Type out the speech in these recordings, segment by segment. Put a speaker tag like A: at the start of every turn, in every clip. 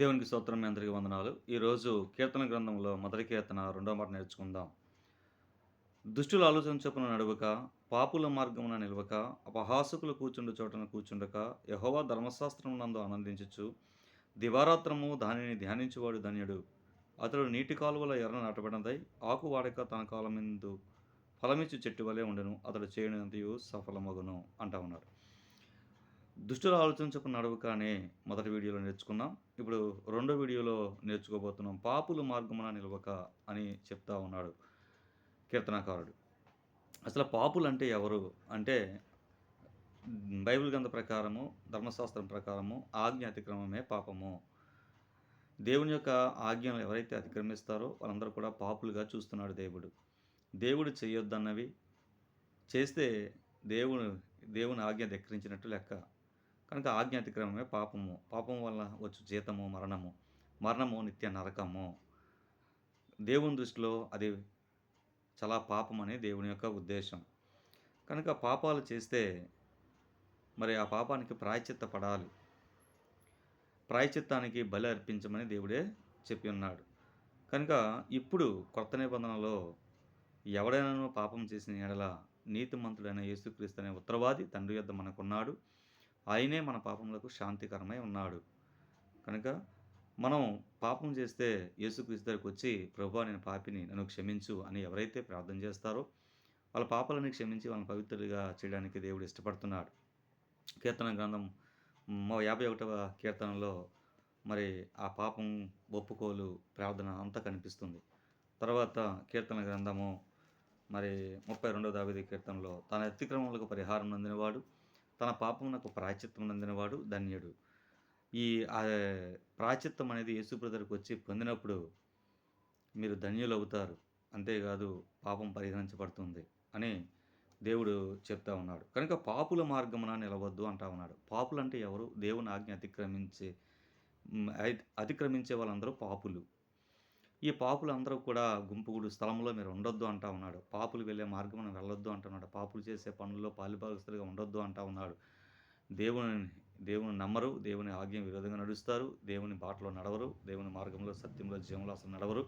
A: దేవునికి స్తోత్రం మీ అందరికీ వందనాలు. ఈరోజు కీర్తన గ్రంథంలో మొదటి కీర్తన రెండో మాట నేర్చుకుందాం. దుష్టుల ఆలోచన చొప్పున నడువక పాపుల మార్గమున నిలవక అపహాసకులు కూర్చుండు చోటన కూర్చుండక యహోవా ధర్మశాస్త్రం నందు ఆనందించచ్చు దివారాత్రము దానిని ధ్యానించువాడు ధన్యుడు. అతడు నీటి కాలువల ఎర్ర నాటబడినదై ఆకు వాడక తన కాలమిందు ఫలమిచ్చు చెట్టు వలె ఉండను. అతడు చేయనంతయు సఫలమగును అంటా ఉన్నారు. దుష్టుల ఆలోచన చొప్పున నడవక మొదటి వీడియోలో నేర్చుకున్నాం ఇప్పుడు రెండో వీడియోలో నేర్చుకోబోతున్నాం. పాపులు మార్గమున నిలవక అని చెప్తా ఉన్నాడు కీర్తనాకారుడు. అసలు పాపులు అంటే ఎవరు? అంటే బైబిల్ గ్రంథ ప్రకారము ధర్మశాస్త్రం ప్రకారము ఆజ్ఞ అతిక్రమమే పాపము. దేవుని యొక్క ఆజ్ఞలు ఎవరైతే అతిక్రమిస్తారో వాళ్ళందరూ కూడా పాపులుగా చూస్తున్నాడు దేవుడు. దేవుడు చేయొద్దన్నవి చేస్తే దేవుడు దేవుని ఆజ్ఞ ధిక్కరించినట్టు లెక్క. కనుక ఆజ్ఞ అతిక్రమమే పాపము పాపం వల్ల వచ్చు జీతము మరణము. మరణము నిత్య నరకము. దేవుని దృష్టిలో అది చాలా పాపం అని దేవుని యొక్క ఉద్దేశం. కనుక పాపాలు చేస్తే మరి ఆ పాపానికి ప్రాయచిత్త పడాలి. ప్రాయచిత్తానికి బలి అర్పించమని దేవుడే చెప్పి ఉన్నాడు. కనుక ఇప్పుడు కొత్త నిబంధనలో ఎవడైనా పాపం చేసిన ఎడల నీతిమంతుడైన యేసుక్రీస్తు అనే ఉత్తరవాది తండ్రి యొద్ద మనకున్నాడు. ఆయనే మన పాపములకు శాంతికరమై ఉన్నాడు. కనుక మనం పాపం చేస్తే యేసుక్రీస్తు దగ్గరికి వచ్చి ప్రభు నేను పాపిని నన్ను క్షమించు అని ఎవరైతే ప్రార్థన చేస్తారో వాళ్ళ పాపాలని క్షమించి వాళ్ళని పవిత్రులుగా చేయడానికి దేవుడు ఇష్టపడుతున్నాడు. కీర్తన గ్రంథం మా యాభై ఒకటవ కీర్తనలో మరి ఆ పాపం ఒప్పుకోలు ప్రార్థన అంతా కనిపిస్తుంది. తర్వాత కీర్తన గ్రంథము మరి ముప్పై రెండవ దావిది కీర్తనలో తన అతిక్రమములకు పరిహారం నందినవాడు తన పాపమునకు ప్రాచిత్వం నందినవాడు ధన్యుడు. ఈ ప్రాచిత్వం అనేది యేసు బ్రదర్కి వచ్చి పొందినప్పుడు మీరు ధన్యులు అవుతారు అంతేకాదు పాపం పరిహరించబడుతుంది అని దేవుడు చెప్తా ఉన్నాడు. కనుక పాపుల మార్గమున నిలవద్దు అంటా ఉన్నాడు. పాపులు అంటే ఎవరు? దేవుని ఆజ్ఞ అతిక్రమించే అతిక్రమించే వాళ్ళందరూ పాపులు. ఈ పాపులు అందరూ కూడా గుంపుగుడు స్థలంలో మీరు ఉండొద్దు అంటా ఉన్నాడు. పాపులు వెళ్ళే మార్గం వెళ్ళొద్దు అంటున్నాడు పాపులు చేసే పనుల్లో పాలుభాగస్తులుగా ఉండొద్దు అంటా ఉన్నాడు. దేవుని దేవుని నమ్మరు దేవుని ఆజ్ఞ విరోధంగా నడుస్తారు. దేవుని బాటలో నడవరు. దేవుని మార్గంలో సత్యంలో జీవంలో అసలు నడవరు.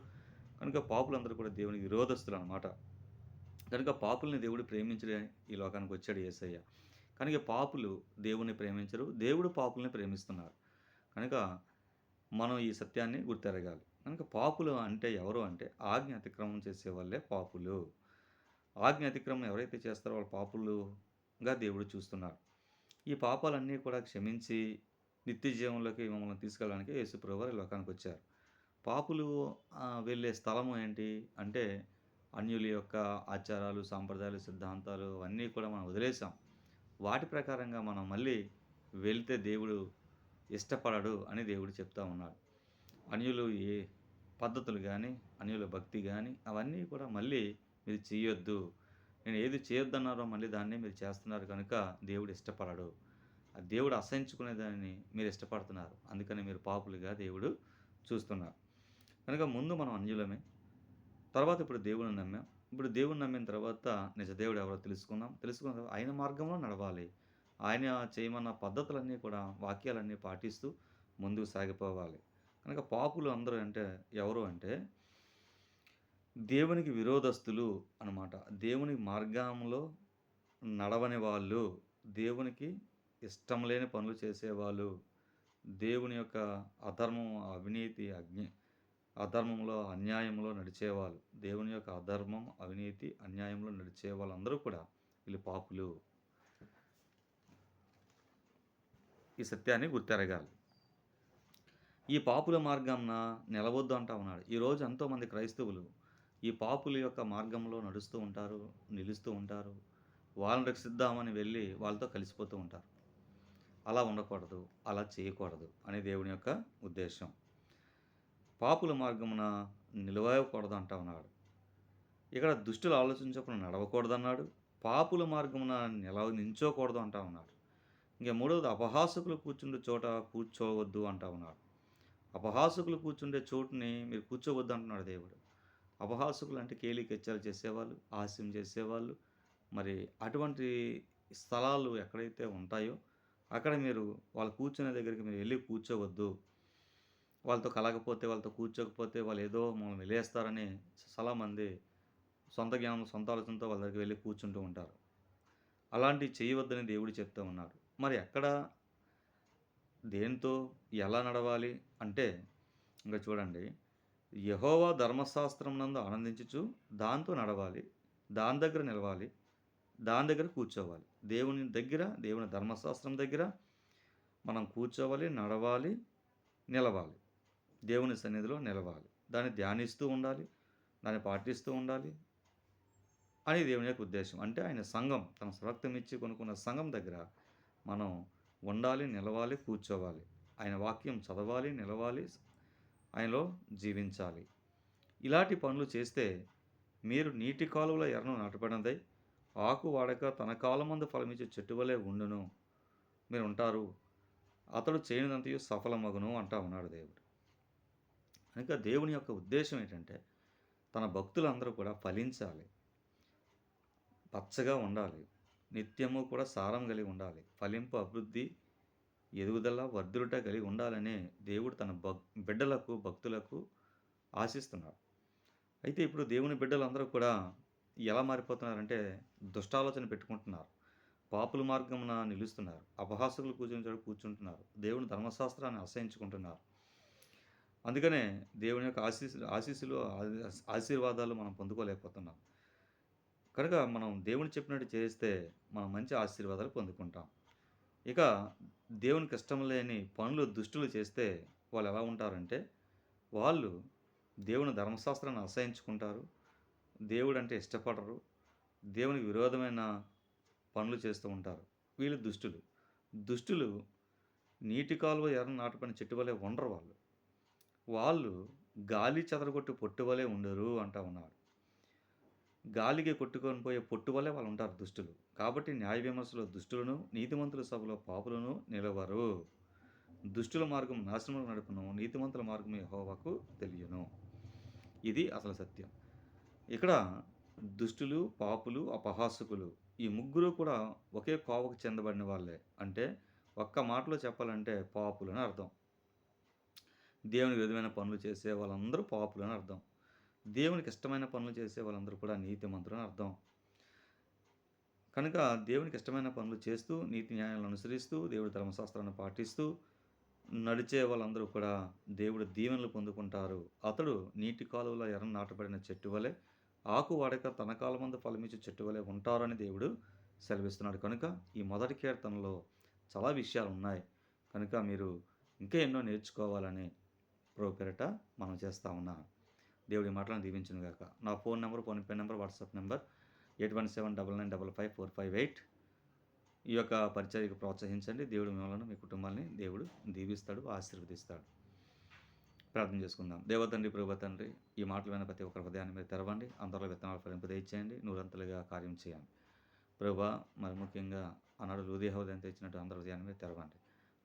A: కనుక పాపులందరూ కూడా దేవుని విరోధస్తులు అనమాట కనుక పాపుల్ని దేవుడు ప్రేమించడే ఈ లోకానికి వచ్చాడు యేసయ్య కనుక పాపులు దేవుని ప్రేమించరు. దేవుడు పాపుల్ని ప్రేమిస్తున్నారు. కనుక మనం ఈ సత్యాన్ని గుర్తెరగాలి. కనుక పాపులు అంటే ఎవరు అంటే ఆజ్ఞ అతిక్రమం చేసే వాళ్ళే పాపులు. ఆజ్ఞ అతిక్రమం ఎవరైతే చేస్తారో వాళ్ళు పాపులుగా దేవుడు చూస్తున్నారు. ఈ పాపాలన్నీ కూడా క్షమించి నిత్య జీవంలోకి మమ్మల్ని తీసుకెళ్ళడానికి యేసుప్రభు వారి లోకానికి వచ్చారు. పాపులు వెళ్ళే స్థలము ఏంటి అంటే అన్యుల యొక్క ఆచారాలు సాంప్రదాయాలు సిద్ధాంతాలు అవన్నీ కూడా మనం వదిలేసాం వాటి ప్రకారంగా మనం మళ్ళీ వెళ్తే దేవుడు ఇష్టపడడు అని దేవుడు చెప్తా ఉన్నాడు. అన్యులు ఏ పద్ధతులు కానీ అన్యుల భక్తి కానీ అవన్నీ కూడా మళ్ళీ మీరు చేయొద్దు. నేను ఏది చేయొద్దన్నారో మళ్ళీ దాన్ని మీరు చేస్తున్నారు కనుక దేవుడు ఇష్టపడడు. ఆ దేవుడు అసహించుకునే దాన్ని మీరు ఇష్టపడుతున్నారు. అందుకని మీరు పాపులుగా దేవుడు చూస్తున్నారు. కనుక ముందు మనం అన్యులమే. తర్వాత ఇప్పుడు దేవుడిని నమ్మాం. ఇప్పుడు దేవుడిని నమ్మిన తర్వాత నిజ దేవుడు ఎవరో తెలుసుకున్నాం తెలుసుకున్న తర్వాత ఆయన మార్గంలో నడవాలి. ఆయన చేయమన్న పద్ధతులన్నీ కూడా వాక్యాలన్నీ పాటిస్తూ ముందుకు సాగిపోవాలి. కనుక పాపులు అందరూ అంటే ఎవరు అంటే దేవునికి విరోధస్తులు అన్నమాట. దేవుని మార్గంలో నడవని వాళ్ళు దేవునికి ఇష్టం లేని పనులు చేసేవాళ్ళు దేవుని యొక్క అధర్మం అవినీతి అజ్ఞ అధర్మంలో అన్యాయంలో నడిచేవాళ్ళు దేవుని యొక్క అధర్మం అవినీతి అన్యాయంలో నడిచే వాళ్ళందరూ కూడా వీళ్ళు పాపులు. ఈ సత్యాన్ని గుర్తెరగాలి. ఈ పాపుల మార్గంన నిలవద్దు అంటా ఉన్నాడు. ఈరోజు ఎంతోమంది క్రైస్తవులు ఈ పాపుల యొక్క మార్గంలో నడుస్తూ ఉంటారు నిలుస్తూ ఉంటారు. వాళ్ళని రక్షిద్దామని వెళ్ళి వాళ్ళతో కలిసిపోతూ ఉంటారు. అలా ఉండకూడదు అలా చేయకూడదు అనే దేవుని యొక్క ఉద్దేశం. పాపుల మార్గమున నిలవకూడదు అంటా ఉన్నాడు. ఇక్కడ దుష్టులు ఆలోచించకుండా నడవకూడదన్నాడు. పాపుల మార్గమున నిలవ నించోకూడదు అంటా ఉన్నాడు. ఇంకా మూడవది అపహాసకులు కూర్చుండే చోట కూర్చోవద్దు అంటా ఉన్నాడు. అపహాసకులు కూర్చుండే చోటుని మీరు కూర్చోవద్దు అంటున్నాడు దేవుడు అపహాసకులు అంటే కేలికెచ్చలు చేసేవాళ్ళు హాస్యం చేసేవాళ్ళు మరి అటువంటి స్థలాలు ఎక్కడైతే ఉంటాయో అక్కడ మీరు వాళ్ళు కూర్చునే దగ్గరికి మీరు వెళ్ళి కూర్చోవద్దు వాళ్ళతో కలగకపోతే, వాళ్ళతో కూర్చోకపోతే వాళ్ళు ఏదో మమ్మల్ని చాలా చాలామంది సొంత జ్ఞానం, సొంత ఆలోచనతో వాళ్ళ దగ్గరికి వెళ్ళి కూర్చుంటూ ఉంటారు. అలాంటివి చేయవద్దని దేవుడు చెప్తూ ఉన్నాడు. మరి ఎక్కడ దేంతో ఎలా నడవాలి అంటే ఇంకా చూడండి యహోవ ధర్మశాస్త్రం నందు ఆనందించుచు దాంతో నడవాలి. దాని దగ్గర నిలవాలి. దాని దగ్గర కూర్చోవాలి. దేవుని దగ్గర, దేవుని ధర్మశాస్త్రం దగ్గర మనం కూర్చోవాలి, నడవాలి, నిలవాలి. దేవుని సన్నిధిలో నిలవాలి. దాన్ని ధ్యానిస్తూ ఉండాలి. దాన్ని పాటిస్తూ ఉండాలి. అని దేవుని యొక్క ఉద్దేశం. అంటే ఆయన సంఘం తన స్వరక్తం ఇచ్చి కొనుక్కున్న సంఘం దగ్గర మనం ఉండాలి, నిలవాలి, కూర్చోవాలి. ఆయన వాక్యం చదవాలి, నిలవాలి, ఆయనలో జీవించాలి. ఇలాంటి పనులు చేస్తే మీరు నీటి కాలువల ఎరను నాటపడినదై ఆకు వాడక తన కాలమందు ఫలమిచ్చే చెట్టు వలె ఉండును. మీరు ఉంటారు. అతడు చేయనిదంతయు సఫలమగును అంటా ఉన్నాడు దేవుడు. కనుక దేవుని యొక్క ఉద్దేశం ఏంటంటే తన భక్తులందరూ కూడా ఫలించాలి. పచ్చగా ఉండాలి. నిత్యము కూడా సారం కలిగి ఉండాలి. ఫలింపు, అభివృద్ధి, ఎదుగుదల, వర్ధులుట కలిగి ఉండాలని దేవుడు తన భక్ బిడ్డలకు, భక్తులకు ఆశిస్తున్నాడు. అయితే ఇప్పుడు దేవుని బిడ్డలందరూ కూడా ఎలా మారిపోతున్నారంటే దుష్టాలోచన పెట్టుకుంటున్నారు. పాపుల మార్గమున నిలుస్తున్నారు. అపహాసకులు కూర్చుని చోట కూర్చుంటున్నారు. దేవుని ధర్మశాస్త్రాన్ని అసహించుకుంటున్నారు. అందుకనే దేవుని యొక్క ఆశీస్సులు ఆశీస్సులు ఆశీర్వాదాలు మనం పొందుకోలేకపోతున్నాం. కనుక మనం దేవుని చెప్పినట్టు చేస్తే మనం మంచి ఆశీర్వాదాలు పొందుకుంటాం. ఇక దేవునికి ఇష్టం లేని పనులు దుష్టులు చేస్తే వాళ్ళు ఎలా ఉంటారంటే వాళ్ళు దేవుని ధర్మశాస్త్రాన్ని అసహించుకుంటారు. దేవుడంటే ఇష్టపడరు. దేవునికి విరోధమైన పనులు చేస్తూ ఉంటారు. వీళ్ళు దుష్టులు. దుష్టులు నీటి కాలువ ఎర్ర నాటబడిన చెట్టు వలె ఉండరు వాళ్ళు. వాళ్ళు గాలి చెదరగొట్టి పొట్టు వలె ఉండరు అంటా ఉన్నాడు. గాలికి కొట్టుకొని పోయే పొట్టు వల్లే వాళ్ళు ఉంటారు దుష్టులు. కాబట్టి న్యాయ విమర్శలో దుష్టులను, నీతిమంతుల సభలో పాపులను నిలవరు. దుష్టుల మార్గం నాశనమునకు నడుపును. నీతిమంతుల మార్గం యహోవాకు తెలియను. ఇది అసలు సత్యం. ఇక్కడ దుష్టులు, పాపులు, అపహాసకులు ఈ ముగ్గురు కూడా ఒకే కోవకు చెందబడిన వాళ్ళే. అంటే ఒక్క మాటలో చెప్పాలంటే పాపులు అని అర్థం. దేవునికి విధమైన పనులు చేసే వాళ్ళందరూ పాపులు అని అర్థం. దేవునికి ఇష్టమైన పనులు చేసే వాళ్ళందరూ కూడా నీతిమంతులని అర్థం. కనుక దేవునికి ఇష్టమైన పనులు చేస్తూ, నీతి న్యాయాలను అనుసరిస్తూ, దేవుడి ధర్మశాస్త్రాన్ని పాటిస్తూ నడిచే వాళ్ళందరూ కూడా దేవుడు దీవెనలు పొందుకుంటారు. అతడు నీటి కాలువలో ఎర్ర నాటబడిన చెట్టు వలె ఆకు వాడక తన కాలమందు ఫలమిచ్చే చెట్టు వలె ఉంటారని దేవుడు సెలవిస్తున్నాడు. కనుక ఈ మొదటి కీర్తనలో చాలా విషయాలు ఉన్నాయి. కనుక మీరు ఇంకా ఎన్నో నేర్చుకోవాలని ప్రభు మనం చేస్తా ఉన్నాను. దేవుడి మాటలను దీవించను గాక. నా phone number, PhonePe number WhatsApp number eight one seven double nine double five four five eight ఈ యొక్క పరిచర్యకు ప్రోత్సహించండి. దేవుడు మిమ్మల్ని, మీ కుటుంబాన్ని దేవుడు దీవిస్తాడు, ఆశీర్వదిస్తాడు. ప్రార్థన చేసుకుందాం. దేవతండ్రి ప్రభు తండ్రి ఈ మాటలు విన్న ప్రతి ఒక్కరి హృదయాన్ని మీరు తెరవండి. అందరిలో విత్తనాలు ఫలింపు నూరంతలుగా కార్యం చేయండి. ప్రభు మరి ముఖ్యంగా అన్నాడు లూదియా హృదయం తెచ్చినట్టు అందరి హృదయాన్ని మీరు తెరవండి.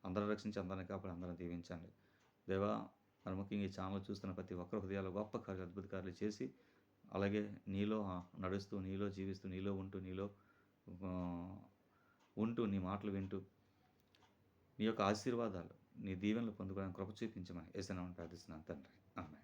A: అందరిని రక్షించి అందరిని కాపాడి అందరిని దీవించండి. దేవా మరి ముఖ్యంగా ఈ ఛానల్ చూస్తున్న ప్రతి ఒక్కరి హృదయాలు గొప్ప కార్యాలు, అద్భుత కార్యాలు చేసి అలాగే నీలో నడుస్తూ, నీలో జీవిస్తూ, నీలో ఉంటూ, నీలో ఉంటూ నీ మాటలు వింటూ నీ యొక్క ఆశీర్వాదాలు, నీ దీవెనలు పొందుకోవడానికి కృప చూపించమని యేసు నామమున ప్రార్థిస్తున్నాను తండ్రి. ఆమె